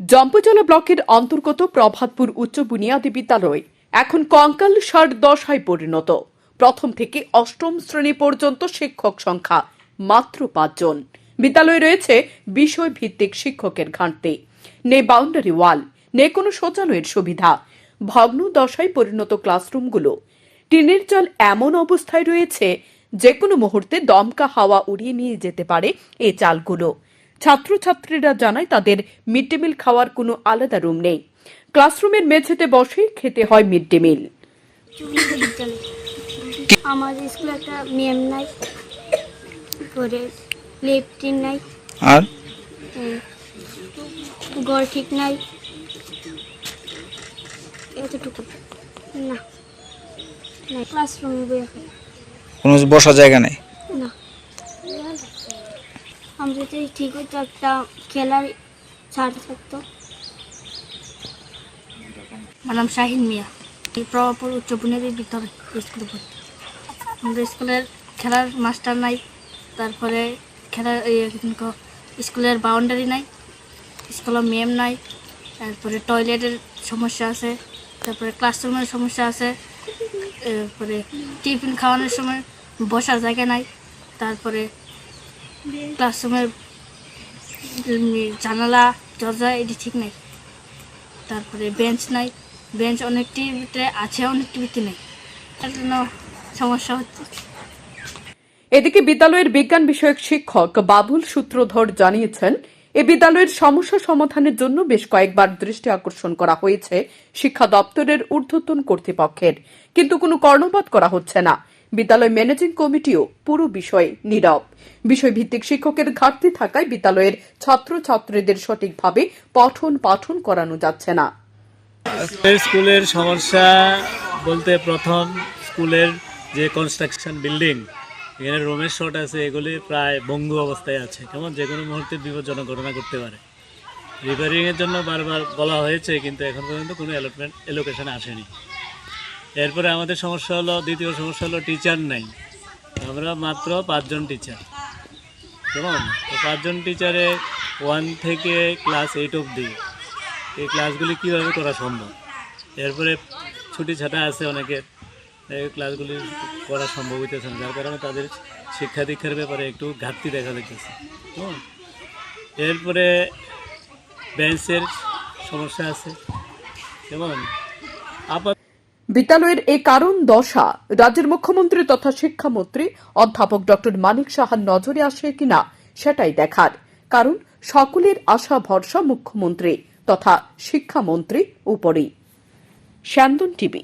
জম্পজলা ব্লকের অন্তর্গত প্রভাতপুর উচ্চ বুনিয়াদী বিদ্যালয়। এখন কঙ্কাল সার দশায় পরিণত। প্রথম থেকে অষ্টম শ্রেণি পর্যন্ত শিক্ষক সংখ্যা মাত্র পাঁচজন। বিদ্যালয়ে রয়েছে বিষয় ভিত্তিক শিক্ষকের ঘাটতি। নেই বাউন্ডারি ওয়াল নেই কোনো শৌচালয়ের সুবিধা। ভগ্ন দশায় পরিণত ক্লাসরুমগুলো টিনের জল এমন অবস্থায় রয়েছে যে কোনো মুহূর্তে দমকা হাওয়া উড়িয়ে নিয়ে যেতে পারে এই চালগুলো। ছাত্রছাত্রীরা জানায় তাদের মিড ডে মিল খাওয়ার কোনো আলাদা রুম নেই। ক্লাসরুমের মেঝেতে বসেই খেতে হয় মিড ডে মিল আমাদের স্কুলে একটা ম্যাম নাই পরে লেফটিন নাই। আর? গড় ঠিক নাই। এতটুকু। না। ক্লাসরুমে বসার জায়গা নেই? ঠিক হতো একটা খেলার ছাড় থাকতো। নাম শাহিন মিয়া, এই প্রভাবপুর উচ্চ বুনিয়াদী বিদ্যালয় স্কুলে পড়ি আমাদের স্কুলের খেলার মাস্টার নাই, তারপরে খেলার স্কুলের বাউন্ডারি নাই, স্কুলের ম্যাম নাই, তারপরে টয়লেটের সমস্যা আছে, তারপরে ক্লাসরুমের সমস্যা আছে, তারপরে টিফিন খাওয়ানোর সময় বসার জায়গা নাই, তারপরে ক্লাসরুমের জানালা, দরজা, এটি ঠিক নেই। তারপরে বেঞ্চ নাই। বেঞ্চ অনেকটি আছে অনেকটি ভিতরে নেই। তার জন্য সমস্যা হচ্ছে। এদিকে বিদ্যালয়ের বিজ্ঞান বিষয়ক শিক্ষক বাবুল সূত্রধর জানিয়েছেন, এ বিদ্যালয়ের সমস্যা সমাধানের জন্য বেশ কয়েকবার দৃষ্টি আকর্ষণ করা হয়েছে শিক্ষা দপ্তরের ঊর্ধ্বতন কর্তৃপক্ষের। কিন্তু কোনো কর্ণপাত করা হচ্ছে না। বিদ্যালয় ম্যানেজিং কমিটিও পুরো বিষয়ে নীরব। বিষয়ভিত্তিক শিক্ষকের ঘাটতি থাকায় বিদ্যালয়ের ছাত্রছাত্রীদের সঠিকভাবে পঠন পাঠন করানো যাচ্ছে না। স্কুলের সমস্যা বলতে প্রথম স্কুলের যে কনস্ট্রাকশন বিল্ডিং এখানে রুমের শর্ট আছে, এগুলি প্রায় বঙ্গু অবস্থায় আছে। কেমন? যে কোনো মুহূর্তে বিপজ্জনক ঘটনা করতে পারে। রিপেয়ারিংয়ের জন্য বারবার বলা হয়েছে, কিন্তু এখন পর্যন্ত কোনো অ্যালটমেন্ট এলোকেশন আসেনি। এরপরে আমাদের সমস্যা হলো, দ্বিতীয় সমস্যা হলো টিচার নাই। আমরা মাত্র পাঁচজন টিচার কেমন? তো পাঁচজন টিচারে ওয়ান থেকে ক্লাস এইট অবধি এই ক্লাসগুলি কীভাবে করা সম্ভব? এরপরে ছুটি ছাটা আছে অনেকের এই ক্লাসগুলি করা সম্ভব হইতেছে না। যার কারণে তাদের শিক্ষা দীক্ষার ব্যাপারে একটু ঘাটতি দেখা যাইতেছে। হুম। এরপরে বেঞ্চের সমস্যা আছে। কেমন? আপাত বিদ্যালয়ের এই কারণ দশা রাজ্যের মুখ্যমন্ত্রী তথা শিক্ষামন্ত্রী অধ্যাপক ডক্টর মানিক সাহার নজরে আসে কিনা সেটাই দেখার। কারণ সকলের আশা ভরসা মুখ্যমন্ত্রী তথা শিক্ষামন্ত্রী উপরেই। স্যান্দন টিভি